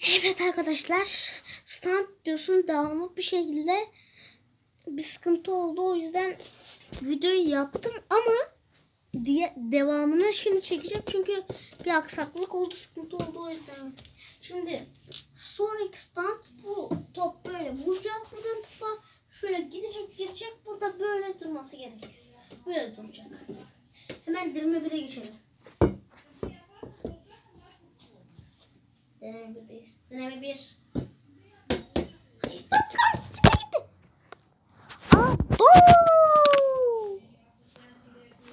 Evet arkadaşlar. Stand diyorsun devamı bir şekilde bir sıkıntı oldu. O yüzden videoyu yaptım ama diye devamını şimdi çekeceğim. Çünkü bir aksaklık oldu, sıkıntı oldu o yüzden. Şimdi sonraki stand bu top böyle vuracağız buradan topa. Şöyle gidecek girecek. Burada böyle durması gerekiyor. Böyle duracak. Hemen dirime bire geçelim. Deneme birdeyiz. Deneme bir. Kar, gitti gitti. Aa, oo!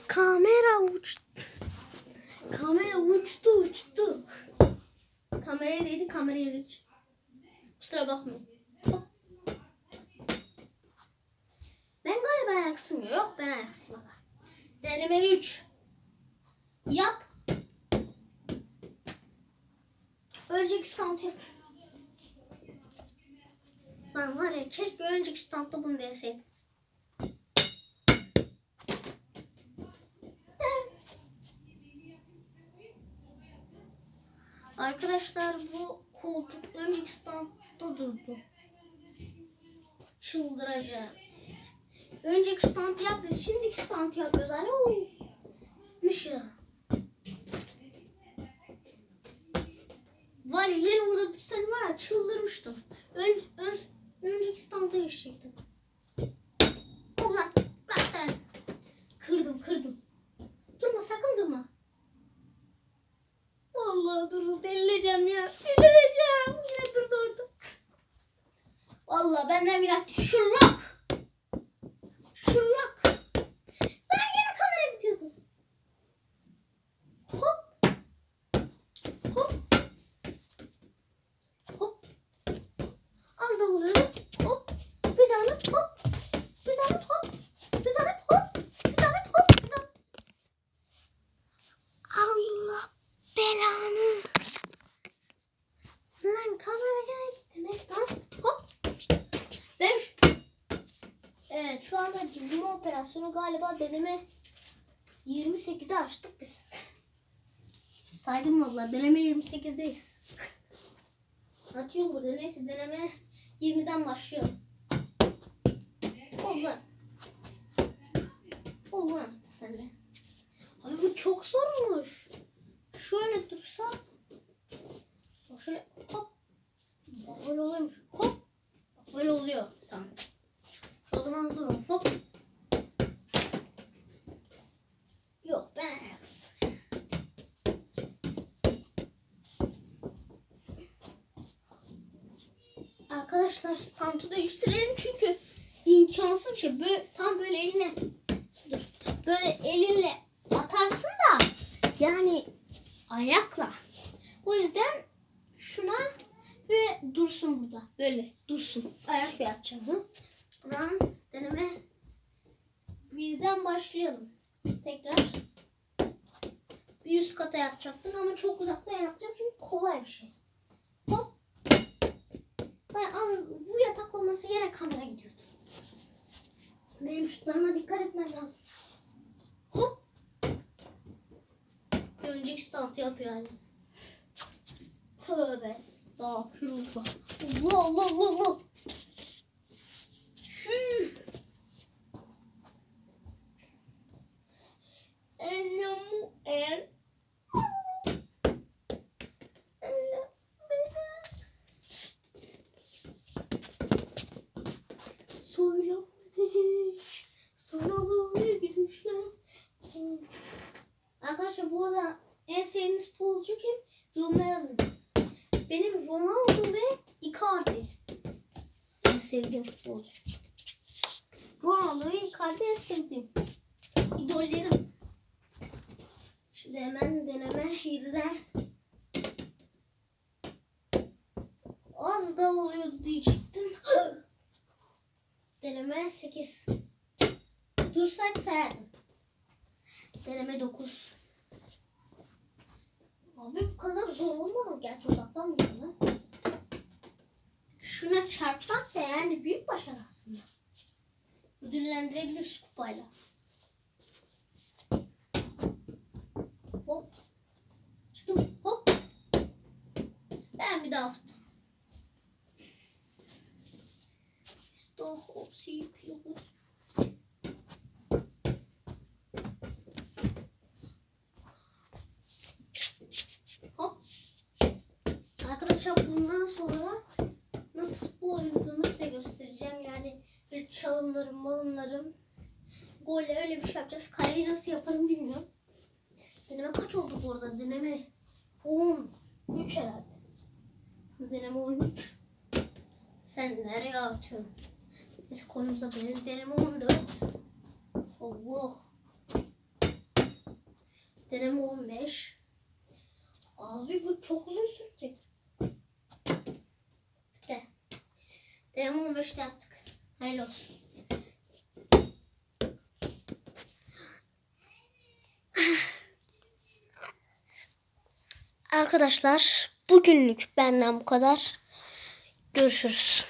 Kamera uçtu. Kamera uçtu uçtu. Kameraya değdi kameraya uçtu. Kusura bakmayın. Hop. Ben galiba ayaksım yok. Ben ayaksım. Deneme 3. Yap. Önceki stand yap. Ben var ya keşke önceki standta bunu deseydim. Arkadaşlar bu koltuk önceki standta durdu. Çıldıracağım. Önceki stand yapıyoruz. Şimdiki stand yapıyoruz. Hani o. Gitmiş ya. Var ya yeri burada tutsaydım var ya çıldırmıştım. Ön, ön, önceki standa yaşayacaktım. Allah bak sen. Kırdım kırdım. Durma sakın durma. Vallahi durdu delireceğim ya. Delireceğim. Yine durdu orada. Vallahi benden bir. Şırlak. Şırlak. Ben yine kamera gidiyordum. Hop. Hop. Hop. Az da oluyor. Hop. Bir tane hop. Bir tane hop. Bir tane hop. Bir tane hop. Bir tane. Allah belanı. Lan Mestan. Hop. Beş. Evet şu anda cimrime operasyonu galiba deneme 28'i açtık biz. Saydım valla deneme 28'deyiz. Atıyor burada neyse deneme 20'den başlıyor. Oldu lan sen de. Abi bu çok zormuş. Şöyle dursa. Şöyle. Bak Böyle oluyormuş. Hop. Bak Böyle oluyor. Tamam. O zaman hızlı ol. Hop. Yok ben ayaksız. Arkadaşlar standı değiştirelim çünkü imkansız bir şey. Böyle, tam böyle eline dur. Böyle elinle atarsın da yani ayakla. O yüzden şuna ve dursun burada. Böyle dursun. Ayakla yapacağım. Hı? O zaman deneme birden başlayalım. Tekrar bir üst kata yapacaktım ama çok uzaktan yapacağım çünkü kolay bir şey. Hop. Ben az bu yatak olması yere kamera gidiyordu. Benim şutlarıma dikkat etmem lazım. Hop. Önceki stand yapıyor yani. Tövbe estağfurullah. Allah Allah Allah Allah. Şüh. Elamu el. Söylemedik. Sana böyle gidişler. Arkadaşlar bu arada en sevdiğiniz futbolcu kim? Yorumlara yazın. Benim Ronaldo ve Icardi. En sevdiğim futbolcu. Ronaldo ve Icardi en sevdiğim. İdollerim. Şimdi hemen deneme 7'den az da oluyordu diyecektim. deneme 8. Dursak sayardım. Deneme 9. Abi bu kadar zor olmamalı. Buradan çarpmak da yani büyük başarı aslında. Ödüllendirebiliriz kupayla. Hop. Çıktım. Hop. Ben bir daha futbol. Stop. Hop. Siyip. Yok. Hop. Arkadaşlar bundan sonra çalımlarım, malımlarım. Golle öyle bir şey yapacağız. Kaleyi nasıl yaparım bilmiyorum. Deneme kaç oldu bu arada? Deneme 13 herhalde. Deneme 13. Sen nereye atıyorsun? Neyse konumuza benim deneme 14. Allah. Deneme 15. Abi bu çok uzun sürecek. De. Deneme 15'te yaptık. Hayırlı olsun. Arkadaşlar bugünlük benden bu kadar. Görüşürüz.